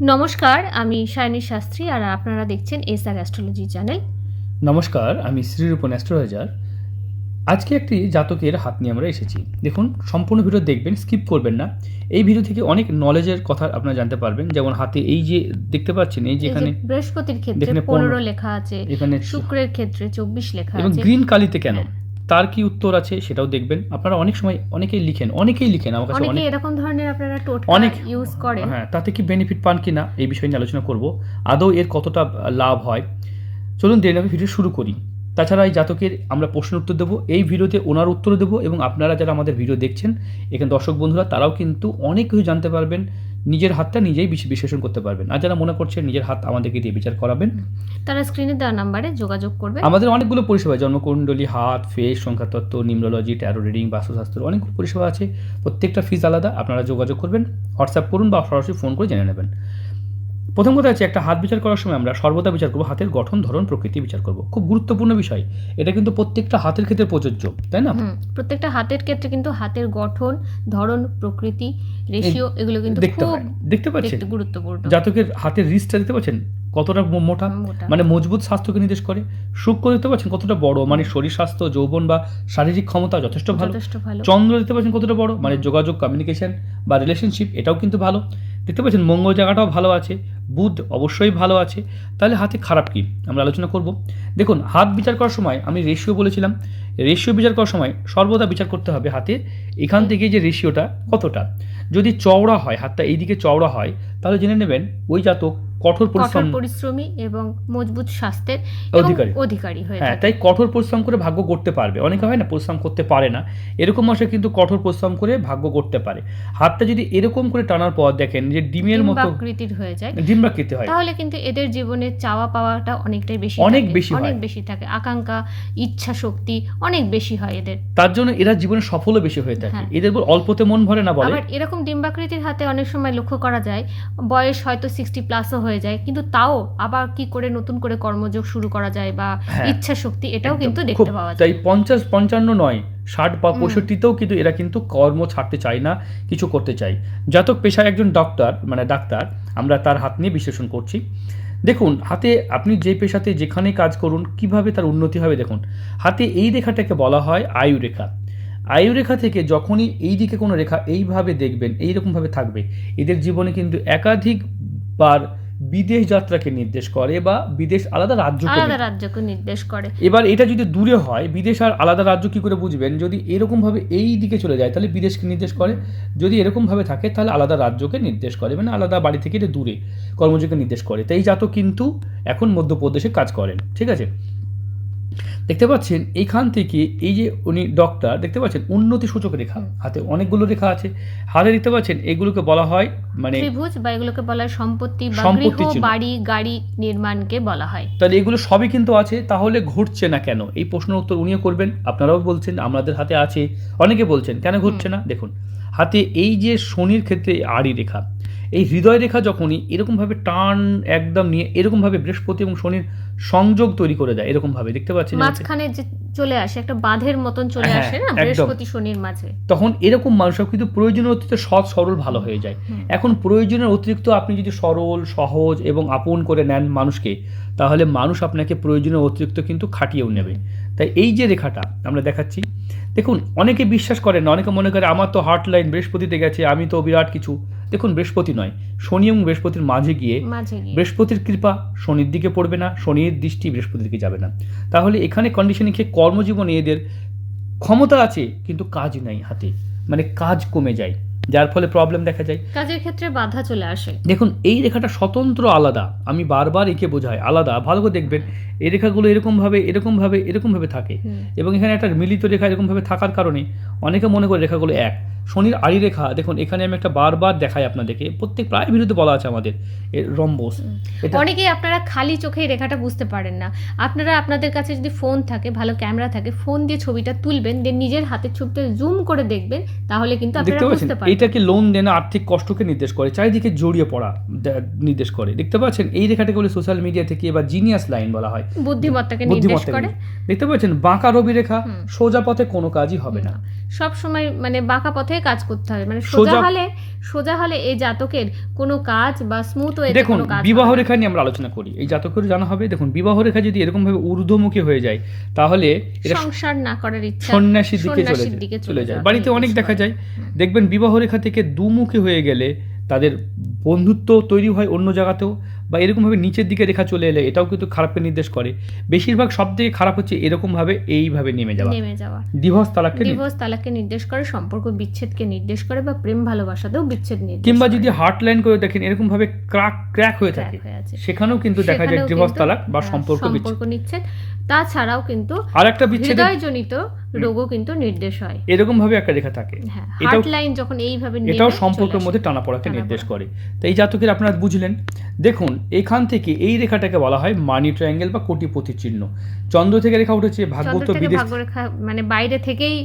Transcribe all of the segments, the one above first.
নমস্কার আমি সায়নী শাস্ত্রী আর আপনারা দেখছেন এস আর অ্যাস্ট্রোলজি চ্যানেল। নমস্কার আমি শ্রীরূপন অ্যাস্ট্রোলজার। আজকে একটি জাতকের হাত নিয়ে আমরা এসেছি। দেখুন সম্পূর্ণ ভিডিও দেখবেন স্কিপ করবেন না। এই ভিডিও থেকে অনেক নলেজের কথা আপনারা জানতে পারবেন। যেমন হাতে এই যে দেখতে পাচ্ছেন এই যে এখানে বৃহস্পতির ক্ষেত্রে যেখানে পনেরো লেখা আছে এখানে শুক্রের ক্ষেত্রে চব্বিশ লেখা এবং গ্রিন কালিতে কেন? হ্যাঁ। তার কি উত্তর আছে সেটাও দেখবেন। আপনারা অনেক সময় অনেকেই লিখেন অনেকেই লিখেন আমার কাছে অনেকে এরকম ধরনের আপনারা টোটকা অনেক ইউজ করেন। হ্যাঁ তাতে কি বেনিফিট পান কি না এই বিষয় নিয়ে আলোচনা করব। আদৌ এর কতটা লাভ হয়? চলুন দেরি করে ভিডিও শুরু করি। তাছাড়া এই জাতকের আমরা প্রশ্নের উত্তর দেবো এই ভিডিওতে ওনার উত্তর দেবো এবং আপনারা যারা আমাদের ভিডিও দেখছেন এখানে দর্শক বন্ধুরা তারাও কিন্তু অনেক কিছু জানতে পারবেন। নিজের হাতটা নিজেই বিশ- বিশ্লেষণ করতে পারবেন। আর যারা মনে করছেন নিজের হাত আমাদেরকে দিয়ে বিচার করাবেন তারা স্ক্রিনে দেওয়া নাম্বারে যোগাযোগ করবে। আমাদের অনেকগুলো পরিষেবা জন্মকুণ্ডলী হাত ফেস সংখ্যাতত্ত্ব নিউমোলজি ট্যারো রিডিং বাস্তুশাস্ত্র অনেকগুলো পরিষেবা আছে। প্রত্যেকটা ফিজ আলাদা আপনারা যোগাযোগ করবেন হোয়াটসঅ্যাপ করুন বা সরাসরি ফোন করে জেনে নেবেন। প্রথম কথা হচ্ছে একটা হাত বিচার করার সময় আমরা সর্বদা বিচার করব হাতের গঠন ধরন প্রকৃতি বিচার করব। খুব গুরুত্বপূর্ণ বিষয়। এটা কিন্তু প্রত্যেকটা হাতের ক্ষেত্রে প্রযোজ্য তাই না? প্রত্যেকটা হাতের ক্ষেত্রে কিন্তু হাতের গঠন ধরন প্রকৃতি রেশিও এগুলো কিন্তু দেখতে খুব দেখতে পাচ্ছেন? গুরুত্বপূর্ণ। জাতকের হাতের রিস্টটা দেখতে পাচ্ছেন? কতটা মোটা। মানে মজবুত স্বাস্থ্যকে নির্দেশ করে। সূক্ষ্ম দেখতে পাচ্ছেন কতটা বড়? মানে শরীর স্বাস্থ্য যৌবন বা শারীরিক ক্ষমতা যথেষ্ট ভালো। যথেষ্ট ভালো। চন্দ্র দেখতে পাচ্ছেন কতটা বড়? মানে যোগাযোগ কমিউনিকেশন বা রিলেশনশিপ এটাও কিন্তু ভালো। দেখতে পাচ্ছেন, মঙ্গল জায়গাটাও ভালো আছে, বুধ অবশ্যই ভালো আছে। তাহলে হাতে খারাপ কি? আমরা আলোচনা করব। দেখুন, হাত বিচার করার সময় আমি রেশিও বলেছিলাম। রেশিও বিচার করার সময় সর্বদা বিচার করতে হবে হাতে। এখান থেকে যে রেশিওটা কতটা? যদি চওড়া হয়, হাতটা এইদিকে চওড়া হয়, তাহলে জেনে নেবেন ওই জাতক কঠোর পরিশ্রম পরিশ্রমী এবং মজবুত স্বাস্থ্যের অধিকারী। অধিকারী হয়ে হ্যাঁ তাই কঠোর পরিশ্রম করে ভাগ্য করতে পারবে। অনেকে হয় না পরিশ্রম করতে পারে না। এরকম মাসে কিন্তু কঠোর পরিশ্রম করে ভাগ্য করতে পারে। হাতটা যদি এরকম করে টানার পর দেখেন যে ডিমের মতো ডিম্বাকৃতির হয়ে যায়। ডিম্বাকৃতি হয়। তাহলে কিন্তু এদের জীবনে চাওয়া পাওয়াটা অনেকটাই বেশি অনেক বেশি অনেক বেশি থাকে। আকাঙ্ক্ষা ইচ্ছা শক্তি অনেক বেশি হয় এদের। তার জন্য এরা জীবনে সফলও বেশি হয়ে থাকে। হ্যাঁ। এদের অল্পতে মন ভরে না বলে। আবার এরকম ডিম্বাকৃতির হাতে অনেক সময় লক্ষ্য করা যায় বয়স হয়তো সিক্সটি প্লাসও হয়ে যায়। কিন্তু তাও আবার কি করে নতুন করে কর্মযোগ শুরু করা যায় বা হ্যাঁ। ইচ্ছা শক্তি এটাও কিন্তু দেখতে পাওয়া যায়। তাই পঞ্চাশ পঞ্চান্ন নয় ষাট বা পঁয়ষট্টিতেও কিন্তু এরা কিন্তু কর্ম ছাড়তে চায় না কিছু করতে চায়। জাতক পেশায় একজন ডক্টর মানে ডাক্তার আমরা তার হাত নিয়ে বিশ্লেষণ করছি। দেখুন হাতে আপনি যে পেশাতে যেখানে কাজ করুন কীভাবে তার উন্নতি হবে দেখুন। হাতে এই রেখাটাকে বলা হয় আয়ু রেখা আয়ু রেখা থেকে যখনই এই দিকে কোনো রেখা এইভাবে দেখবেন এইরকমভাবে থাকবে। এদের জীবনে কিন্তু একাধিকবার বিদেশ যাত্রাকে নির্দেশ করে বা বিদেশ আলাদা রাজ্য আলাদা রাজ্যকে নির্দেশ করে। এবার এটা যদি দূরে হয় বিদেশ আর আলাদা রাজ্য কি করে বুঝবেন? যদি এরকম ভাবে এই দিকে চলে যায় তাহলে বিদেশকে নির্দেশ করে। যদি এরকম ভাবে থাকে তাহলে আলাদা রাজ্যকে নির্দেশ করে। মানে আলাদা বাড়ি থেকে এটা দূরে কর্মযোগকে নির্দেশ করে। তাই জাতক কিন্তু এখন মধ্যপ্রদেশে কাজ করেন ঠিক আছে? দেখতে পাচ্ছেন এইখান থেকে এই যে উনি ডক্টর দেখতে পাচ্ছেন উন্নতি সূচক রেখা। হাতে অনেকগুলো রেখা আছে। হাতে দেখতে পাচ্ছেন এগুলোকে বলা হয় মানে ত্রিভুজ বা এগুলোকে বলা হয় সম্পত্তি বা গৃহ বাড়ি গাড়ি নির্মাণকে বলা হয়। তাহলে এগুলো সবই কিন্তু আছে তাহলে ঘটছে না কেন? এই প্রশ্নের উত্তর উনিও করবেন আপনারাও বলছেন আমাদের হাতে আছে। অনেকে বলছেন কেন ঘটছে না? দেখুন হাতে এই যে শনির ক্ষেত্রে আড়ি রেখা এই হৃদয় রেখা যখনই এরকমভাবে টান একদম নিয়ে এরকমভাবে বৃহস্পতি এবং শনির সংযোগ তৈরি করে দেয় এরকমভাবে দেখতে পাচ্ছেন মাঝখানে যে চলে আসে একটা বাঁধের মতন চলে হ্যাঁ, আসে না? বৃহস্পতি শনির মাঝে। তখন এরকম মানুষরা কিন্তু প্রয়োজনের অতিরিক্ত সৎ সরল ভালো হয়ে যায়। এখন প্রয়োজনের অতিরিক্ত আপনি যদি সরল সহজ এবং আপন করে নেন মানুষকে তাহলে মানুষ আপনাকে প্রয়োজনের অতিরিক্ত কিন্তু খাটিয়েও নেবে। তাই এই যে রেখাটা আমরা দেখাচ্ছি দেখুন অনেকে বিশ্বাস করেন না অনেকে মনে করে আমার তো হার্ট লাইন বৃহস্পতিতে গেছে আমি তো বিরাট কিছু। দেখুন বৃহস্পতি নয় শনি এবং বৃহস্পতির মাঝে গিয়ে বৃহস্পতির কৃপা শনির দিকে পড়বে না শনির দৃষ্টি বৃহস্পতির দিকে যাবে না। তাহলে এখানে কন্ডিশনিং খেয়ে কর্মজীবনে এদের ক্ষমতা আছে কিন্তু কাজ নাই হাতে। মানে কাজ কমে যায়। যার ফলে প্রবলেম দেখা যায়। কাজের ক্ষেত্রে বাধা চলে আসে। দেখুন এই রেখাটা স্বতন্ত্র আলাদা। আমি বারবার একে বোঝাই আলাদা। ভালো করে দেখবেন এই রেখাগুলো এরকমভাবে এরকমভাবে এরকমভাবে থাকে। এবং এখানে একটা মিলিত রেখা এরকমভাবে থাকার কারণে অনেকে মনে করে রেখাগুলো এক। শনির আড়ি রেখা দেখুন এখানে আমি একটা বারবার দেখাই আপনাদেরকে প্রত্যেক প্রায় বিরুদ্ধে বলা আছে আমাদের এর রম্বস অনেকেই আপনারা খালি চোখে রেখাটা বুঝতে পারেন না। আপনারা আপনাদের কাছে যদি ফোন থাকে ভালো ক্যামেরা থাকে ফোন দিয়ে ছবিটা তুলবেন দেন নিজের হাতের ছবিটা জুম করে দেখবেন তাহলে কিন্তু আপনারা বুঝতে পারবেন এটাকে লোন দেনা আর্থিক কষ্টকে নির্দেশ করে চারিদিকে জড়িয়ে পড়া নির্দেশ করে দেখতে পাচ্ছেন এই রেখাটাকে বলে সোশ্যাল মিডিয়া থেকে বা জিনিয়াস লাইন বলা হয়। বুদ্ধিমত্তাকে নির্দেশ করে। দেখতে পাচ্ছেন বাঁকা রবি রেখা সোজা পথে কোনো কাজই হবে না। সব সময় মানে বাঁকা পথে হয়ে কাজ করতে হবে। মানে সোজা হলে সোজা হলে এই জাতকের কোনো কাজ বা স্মুথ ওয়ে দেখুন বিবাহ রেখা নিয়ে আমরা আলোচনা করি। এই জাতকের জানা হবে দেখুন বিবাহ রেখা যদি এরকম ভাবে ঊর্ধ্বমুখী হয়ে যায় তাহলে সংসার না করার ইচ্ছা সন্ন্যাসীর দিকে চলে যায় চলে যায়। বাড়িতে অনেক দেখা যায়। দেখবেন বিবাহ রেখা থেকে দুমুখী হয়ে গেলে তাদের বন্ধুত্ব তৈরি হয় অন্য জায়গাতেও। বা এরকমভাবে নিচের দিকে রেখা চলে এলে এটাও কিন্তু খারাপকে নির্দেশ করে। বেশিরভাগ সব থেকে খারাপ হচ্ছে এরকমভাবে এইভাবে নেমে যাওয়া। নেমে যাওয়া। ডিভোর্স তালাককে ডিভোর্স তালাককে নির্দেশ করে সম্পর্ক বিচ্ছেদকে নির্দেশ করে বা প্রেম ভালোবাসাতেও বিচ্ছেদ নির্দেশ কিংবা যদি হার্ট লাইন করে দেখেন এরকমভাবে ক্র্যাক ক্র্যাক হয়ে থাকে। সেখানেও কিন্তু দেখা যায় ডিভোর্স তালাক বা হ্যাঁ, সম্পর্ক বিচ্ছেদ। সম্পর্ক নিচ্ছেদ তাছাড়াও কিন্তু আর একটা বিচ্ছেদ হৃদয়জনিত রোগও কিন্তু নির্দেশ হয়। এরকম ভাবে একটা রেখা থাকে। হ্যাঁ হার্ট লাইন যখন এইভাবে নেমে এটাও সম্পর্কের মধ্যে টানাপড়াকে টানাপোড়া। নির্দেশ করে। তো এই জাতকের আপনারা বুঝলেন। দেখুন এখান থেকে এই রেখাটাকে বলা হয় মানি ট্রায়াঙ্গেল বা কোটিপতি চিহ্ন। চন্দ্র থেকে রেখা উঠেছে ভাগ্য তো বিদেশ। মানে বাইরে থেকেই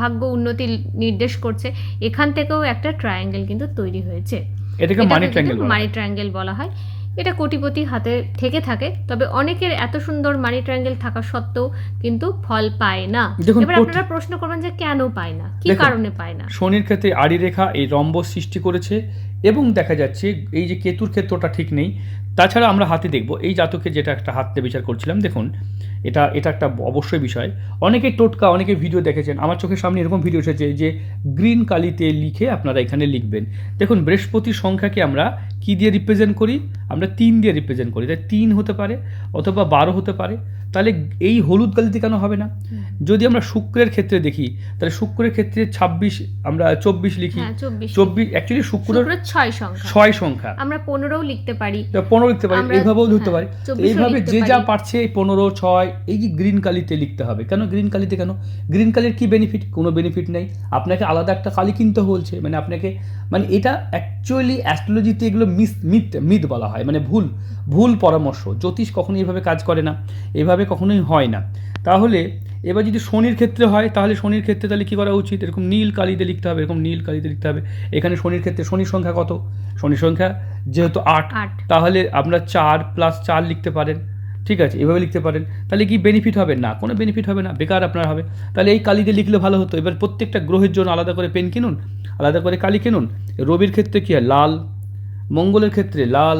ভাগ্য উন্নতি নির্দেশ করছে। এখান থেকেও একটা ট্রায়াঙ্গেল কিন্তু তৈরি হয়েছে। এটাকে মানি ট্রায়াঙ্গেল মানি ট্রায়াঙ্গেল বলা হয়। এটা কোটিপতি হাতে থেকে থাকে তবে অনেকের এত সুন্দর মানি ট্রায়াঙ্গেল থাকা সত্ত্বেও কিন্তু ফল পায় না। এবার আপনারা প্রশ্ন করবেন যে কেন পায় না? কি কারণে পায় না? শনির ক্ষেত্রে আড়ি রেখা এই রম্ব সৃষ্টি করেছে এবং দেখা যাচ্ছে এই যে কেতুর ক্ষেত্রটা ঠিক নেই। তাছাড়া আমরা হাতে দেখব এই জাতকে যেটা একটা হাতে বিচার করছিলাম দেখুন এটা এটা একটা অবশ্যই বিষয়। অনেকে টোটকা অনেকে ভিডিও দেখেছেন। আমার চোখের সামনে এরকম ভিডিও এসেছে যে গ্রিন কালিতে লিখে আপনারা এখানে লিখবেন। দেখুন বৃহস্পতির সংখ্যাকে আমরা কি দিয়ে রিপ্রেজেন্ট করি? আমরা তিন দিয়ে রিপ্রেজেন্ট করি। তাই তিন হতে পারে অথবা বারো হতে পারে। তাহলে এই হলুদ কালিতে কেন হবে না? যদি আমরা শুক্রের ক্ষেত্রে দেখি তাহলে শুক্রের ক্ষেত্রে ছাব্বিশ আমরা চব্বিশ লিখি। হ্যাঁ চব্বিশ। অ্যাকচুয়ালি শুক্রের ছয় সংখ্যা। ছয় সংখ্যা। আমরা পনেরোও লিখতে পারি। পনেরো লিখতে পারি। এইভাবেও ধরতে হ্যাঁ, পারি। তো 24 ও এইভাবে যে যা পারছে পনেরো ছয় এই যে গ্রিন কালিতে লিখতে হবে। কেন গ্রিন কালিতে কেন? গ্রিন কালির কি বেনিফিট কোনো বেনিফিট নেই। আপনাকে আলাদা একটা কালি কিনতে বলছে। মানে আপনাকে মানে এটা অ্যাকচুয়ালি অ্যাস্ট্রোলজিতে এগুলো মিস মিথ মিথ বলা হয়। মানে ভুল ভুল পরামর্শ। জ্যোতিষ কখনোই এভাবে কাজ করে না। এভাবে কখনোই হয় না। তাহলে এবার যদি শনির ক্ষেত্রে হয় তাহলে শনির ক্ষেত্রে তাহলে কী করা উচিত? এরকম নীল কালিতে লিখতে হবে এরকম নীল কালিতে লিখতে হবে। এখানে শনির ক্ষেত্রে শনির সংখ্যা কত? শনির সংখ্যা যেহেতু আট আট। তাহলে আপনার চার প্লাস চার লিখতে পারেন। ঠিক আছে এভাবে লিখতে পারেন। তাহলে কি বেনিফিট হবে? না কোনো বেনিফিট হবে না বেকার আপনার হবে। তাহলে এই কালিতে লিখলে ভালো হতো। এবার প্রত্যেকটা গ্রহের জন্য আলাদা করে পেন কিনুন আলাদা করে কালি কিনুন। রবির ক্ষেত্রে কী হয়? লাল মঙ্গলের ক্ষেত্রে লাল।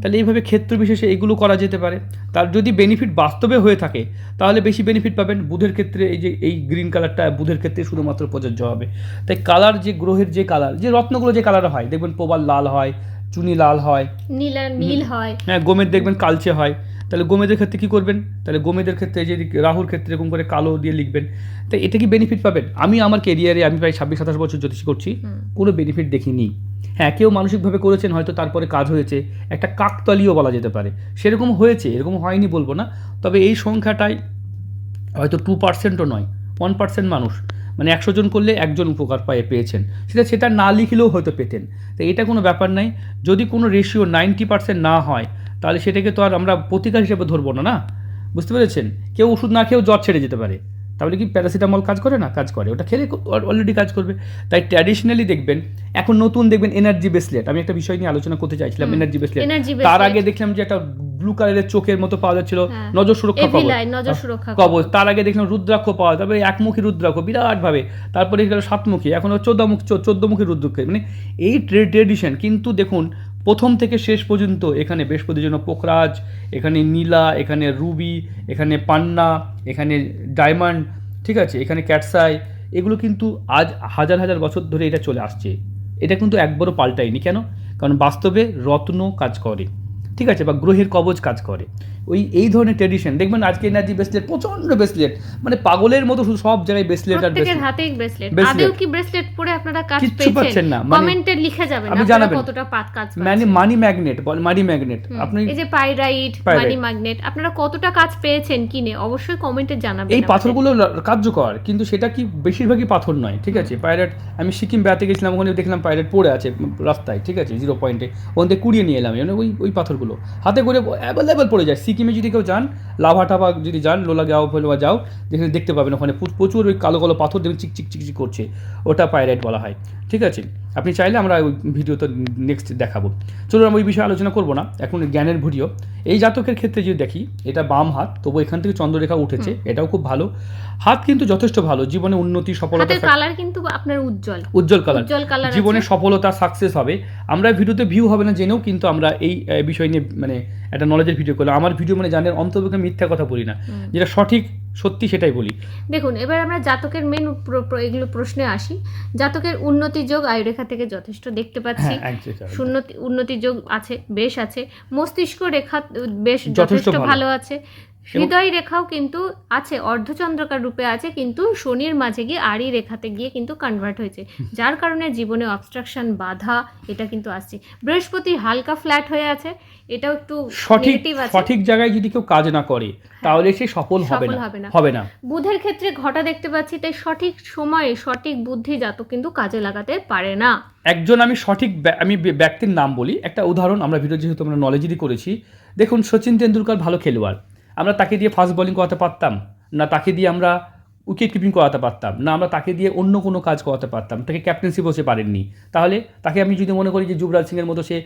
তাহলে এইভাবে ক্ষেত্র বিশেষে এগুলো করা যেতে পারে। তার যদি বেনিফিট বাস্তবে হয়ে থাকে তাহলে বেশি বেনিফিট পাবেন। বুধের ক্ষেত্রে এই যে এই গ্রিন কালারটা বুধের ক্ষেত্রে শুধুমাত্র প্রযোজ্য হবে। তাই কালার যে গ্রহের যে কালার যে রত্নগুলো যে কালার হয় দেখবেন প্রবাল লাল হয় চুনি লাল হয়। নীল নীল হয়। হ্যাঁ গোমেদ দেখবেন কালচে হয়। তাহলে গোমেদের ক্ষেত্রে কি করবেন? তাহলে গোমেদের ক্ষেত্রে যে রাহুর ক্ষেত্রে এরকম করে কালো দিয়ে লিখবেন। তাই এটা কি বেনিফিট পাবেন? আমি আমার কেরিয়ারে আমি প্রায় ছাব্বিশ সাতাশ বছর জ্যোতিষ করছি। কোনো বেনিফিট দেখিনি। হ্যাঁ কেউ মানসিকভাবে করেছেন হয়তো তারপরে কাজ হয়েছে। একটা কাকতালিও বলা যেতে পারে। সেরকম হয়েছে এরকম হয়নি বলব না। তবে এই সংখ্যাটাই হয়তো টু পার্সেন্টও নয় ওয়ান পার্সেন্ট মানুষ। মানে একশো জন করলে একজন উপকার পায়ে পেয়েছেন। সেটা সেটা না লিখলেও হয়তো পেতেন। তো এটা কোনো ব্যাপার নাই। যদি কোনো রেশিও নাইনটি পার্সেন্ট না হয় তাহলে সেটাকে তো আর আমরা প্রতিকার হিসেবে ধরবো না না? বুঝতে পেরেছেন? কেউ ওষুধ না খেয়েও জ্বর ছেড়ে যেতে পারে। তাহলে কি প্যারাসিটামল কাজ করে না? কাজ করে। ওটা খেলে অলরেডি কাজ করবে। তাই ট্র্যাডিশনালি দেখবেন এখন নতুন দেখবেন এনার্জি ব্রেসলেট আমি একটা বিষয় নিয়ে আলোচনা করতে চাইছিলাম এনার্জি ব্রেসলেট তার আগে দেখলাম যে একটা ব্লু কালারের চোখের মতো পাওয়া যাচ্ছিল হ্যাঁ। নজর সুরক্ষা কবচ। কবচ। তার আগে দেখলাম রুদ্রাক্ষ পাওয়া যাবে একমুখী রুদ্রাক্ষ বিরাট ভাবে তারপরে গেল সাতমুখী এখন চোদ্দমুখ চোদ্দমুখী রুদ্রাক্ষ। মানে এই ট্রেডিশন কিন্তু দেখুন প্রথম থেকে শেষ পর্যন্ত এখানে বৃহস্পতির জন্য পোখরাজ, এখানে নীলা, এখানে রুবি, এখানে পান্না, এখানে ডায়মন্ড, ঠিক আছে? এখানে ক্যাটসাই। এগুলো কিন্তু আজ হাজার হাজার বছর ধরে এটা চলে আসছে। এটা কিন্তু একবারও পাল্টায়নি। কেন? কারণ বাস্তবে রত্ন কাজ করে। ঠিক আছে? বা গ্রহের কবজ কাজ করে। ওই এই ধরনের ট্রেডিশন দেখবেন আজকে এনার্জি ব্রেসলেট প্রচণ্ড ব্রেসলেট মানে পাগলের মতো শুধু সব জায়গায় ব্রেসলেট আর ব্রেসলেট হাতেই ব্রেসলেট আদেও কি ব্রেসলেট পরে আপনারা কাজ পেয়েছেন? পাচ্ছেন না, মানে- কমেন্টে লিখে যাবেন আপনি আপনারা জানাবেন। কতটা পাত কাজ মানে মানি ম্যাগনেট বল মানি ম্যাগনেট আপনি এই যে পাইরাইট মানি ম্যাগনেট আপনারা কতটা কাজ পেয়েছেন কিনে? অবশ্যই কমেন্টে জানাবেন এই পাথরগুলো কার্যকর কিন্তু সেটা কি বেশিরভাগই পাথর নয় ঠিক আছে? পাইরেট আমি সিকিম বেড়াতে গেছিলাম ওখানে দেখলাম পাইরেট পড়ে আছে রাস্তায় ঠিক আছে? জিরো পয়েন্টে ওখান থেকে কুড়িয়ে নিয়ে এলাম ওই ওই পাথরগুলো। হাতে করে অ্যাভেলেবেল পড়ে যায় সিকিমে যদি কেউ যান, লাভা টাভা যদি যান, লোলা গাও ফেলোয়া যাও যেখানে দেখতে পাবেন ওখানে প্রচুর- ওই কালো কালো পাথর দেখবেন চিক চিক চিক করছে। ওটা পাইরাইট বলা হয়। ঠিক আছে? আপনি চাইলে আমরা ওই ভিডিওতে নেক্সট দেখাবো। চলুন আমরা ওই বিষয়ে আলোচনা করব না। এখন জ্ঞানের ভিডিও। এই জাতকের ক্ষেত্রে যদি দেখি এটা বাম হাত তবু এখান থেকে চন্দ্ররেখা উঠেছে এটাও খুব ভালো। হাত কিন্তু যথেষ্ট ভালো জীবনে উন্নতি সফলতা কালার কিন্তু আপনার উজ্জ্বল। উজ্জ্বল কালার উজ্জ্বল কালার জীবনে সফলতা সাকসেস হবে। আমরা ভিডিওতে ভিউ হবে না জেনেও কিন্তু আমরা এই বিষয় নিয়ে মানে একটা নলেজের ভিডিও করলাম। আমার ভিডিও মানে জানেন অন্তর্ভুক্ত মিথ্যা কথা বলি না। যেটা সঠিক সত্যি সেটাই বলি। দেখুন এবার আমরা জাতকের মেন এগুলো প্রশ্নে আসি। জাতকের উন্নতি যোগ আয়ুরেখা থেকে যথেষ্ট দেখতে পাচ্ছি। হ্যাঁ একদম। উন্নতি যোগ আছে বেশ আছে। মস্তিষ্ক রেখা বেশ যথেষ্ট। ভালো আছে। হৃদয় রেখাও কিন্তু আছে অর্ধচন্দ্রকার রূপে আছে কিন্তু শনির মাঝে গিয়ে আড়ি রেখাতে গিয়ে কিন্তু কনভার্ট হয়েছে। যার কারণে জীবনে অবস্ট্রাকশন বাধা এটা কিন্তু আসছে। বৃহস্পতি হালকা ফ্ল্যাট হয়ে আছে এটাও একটু সঠিক সঠিক জায়গায় যদি কেউ কাজ না করে তাহলে সে সফল হবে না। হবে না। বুধের ক্ষেত্রে ঘটা দেখতে পাচ্ছি তাই সঠিক সময়ে সঠিক বুদ্ধি জাতক কিন্তু কাজে লাগাতে পারে না। একজন আমি সঠিক আমি ব্যক্তির নাম বলি। একটা উদাহরণ আমরা ভিডিও যেহেতু আমরা নলেজেরই করেছি। দেখুন সচিন তেন্ডুলকার ভালো খেলোয়াড়। আমরা তাকে দিয়ে ফাস্ট বোলিং করাতে পারতাম, না তাকে দিয়ে আমরা উইকেট কিপিং করাতে পারতাম, না আমরা তাকে দিয়ে অন্য কোনো কাজ করাতে পারতাম, তাকে ক্যাপ্টেন্সি বসে পারেননি। তাহলে তাকে আমি যদি মনে করি যে যুবরাজ সিংয়ের মতো সে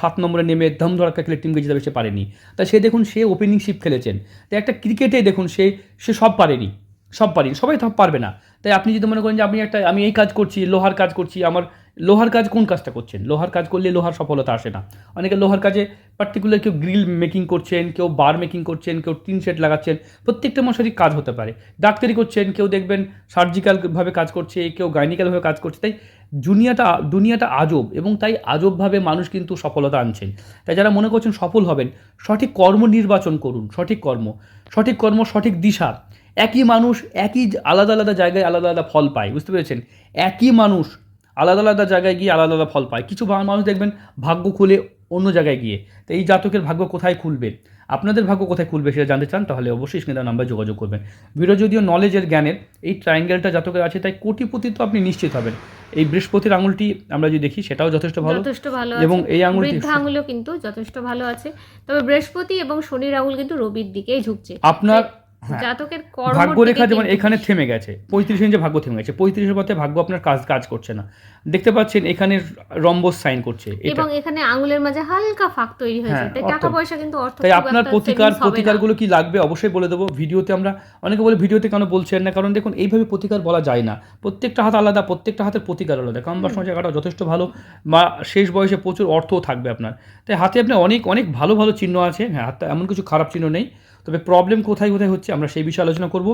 সাত নম্বরে নেমে ধম ধড়াক্কা খেলে টিমকে জিতাবে সে পারেনি, তা সে দেখুন সে ওপেনিং শিপ খেলেছেন তাই একটা ক্রিকেটে দেখুন সে সে সব পারেনি সব পারেনি, সবাই তো পারবে না। তাই আপনি যদি মনে করেন যে আমি একটা, আমি এই কাজ করছি, লোহার কাজ করছি, আমার লোহার কাজ কোন কাজটা করছেন? লোহার কাজ করলে লোহার সফলতা আসে না। অনেকে লোহার কাজে পার্টিকুলার কেউ গ্রিল মেকিং করছেন, কেউ বার মেকিং করছেন, কেউ টিন সেট লাগাচ্ছেন, প্রত্যেকটা মশারি কাজ হতে পারে। ডাক্তারি করছেন, কেউ দেখবেন সার্জিক্যালভাবে কাজ করছে, কেউ গাইনিক্যালভাবে কাজ করছে। তাই দুনিয়াটা দুনিয়াটা আজব এবং তাই আজবভাবে মানুষ কিন্তু সফলতা আনছেন। তাই যারা মনে করছেন সফল হবেন, সঠিক কর্ম নির্বাচন করুন, সঠিক কর্ম। সঠিক কর্ম, সঠিক দিশা। একই মানুষ একই আলাদা আলাদা জায়গায় আলাদা আলাদা ফল পায়, বুঝতে পেরেছেন? একই মানুষ আলাদা আলাদা জায়গায় গিয়ে আলাদা আলাদা ফল পায়। কিছু মানুষ দেখবেন ভাগ্য খুলে অন্য জায়গায় গিয়ে। তো এই জাতকের ভাগ্য কোথায় খুলবে? আপনাদের ভাগ্য কোথায় খুলবে সেটা জানতে চান তাহলে অবশ্যই স্ক্রিনে নাম্বার যোগাযোগ করবেন। ভিডিও যদিও নলেজের জ্ঞানের এই ট্রায়াঙ্গেলটা জাতকের আছে তাই কোটিপতি তো আপনি নিশ্চিত হবেন। এই বৃহস্পতির আঙুলটি আমরা যদি দেখি সেটাও যথেষ্ট ভালো। যথেষ্ট ভালো এবং এই আঙুলটি আঙুলও কিন্তু যথেষ্ট ভালো আছে। তবে বৃহস্পতি এবং শনির আঙুল কিন্তু রবির দিকেই ঝুঁকছে। আপনার। জাতকের কর্ম ভাগ্যরেখা যেমন এখানে থেমে গেছে পঁয়ত্রিশ ইঞ্চে ভাগ্য থেমে গেছে পঁয়ত্রিশের পথে ভাগ্য আপনার কাজ কাজ করছে না। দেখতে পাচ্ছেন এখানে রম্বস সাইন করছে এবং এখানে আঙুলের মাঝে হালকা ফাঁক তৈরি হয়েছে। হ্যাঁ, তাই টাকা পয়সা কিন্তু অর্থ তাই আপনার প্রতিকার। প্রতিকারগুলো কি লাগবে? অবশ্যই বলে দেবো। ভিডিওতে আমরা অনেকে বলে ভিডিওতে কেন বলছেন না? কারণ দেখুন এইভাবে প্রতিকার বলা যায় না। প্রত্যেকটা হাত আলাদা প্রত্যেকটা হাতের প্রতিকার আলাদা। কারণ বা সময় জায়গাটা যথেষ্ট ভালো বা শেষ বয়সে প্রচুর অর্থও থাকবে আপনার। তাই হাতে আপনার অনেক অনেক ভালো ভালো চিহ্ন আছে। হ্যাঁ হাতে এমন কিছু খারাপ চিহ্ন নেই। তবে প্রবলেম কোথায় কোথায় হচ্ছে আমরা সেই বিষয়ে আলোচনা করব।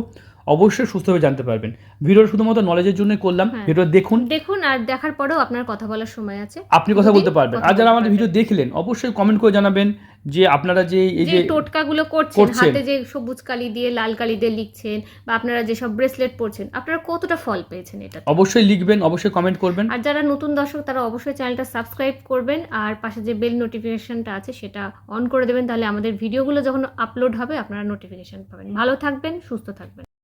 অবশ্যই সুস্থভাবে জানতে পারবেন। ভিডিও শুধুমাত্র নলেজের জন্য করলাম। হ্যাঁ। ভিডিও দেখুন। দেখুন আর দেখার পরেও আপনার কথা বলার সময় আছে। আপনি কথা বলতে পারবেন। আর যারা আমাদের ভিডিও দেখলেন অবশ্যই কমেন্ট করে জানাবেন। যে আপনারা যে এই যে টোটকাগুলো করছেন করছেন। হাতে যে সবুজ কালি দিয়ে লাল কালি দিয়ে লিখছেন বা আপনারা যে সব ব্রেসলেট পরছেন আপনারা কতটা ফল পেয়েছেন এটা অবশ্যই লিখবেন অবশ্যই কমেন্ট করবেন। আর যারা নতুন দর্শক তারা অবশ্যই চ্যানেলটা সাবস্ক্রাইব করবেন আর পাশে যে বেল নোটিফিকেশনটা আছে সেটা অন করে দেবেন। তাহলে আমাদের ভিডিওগুলো যখন আপলোড হবে আপনারা নোটিফিকেশন পাবেন। ভালো থাকবেন সুস্থ থাকবেন।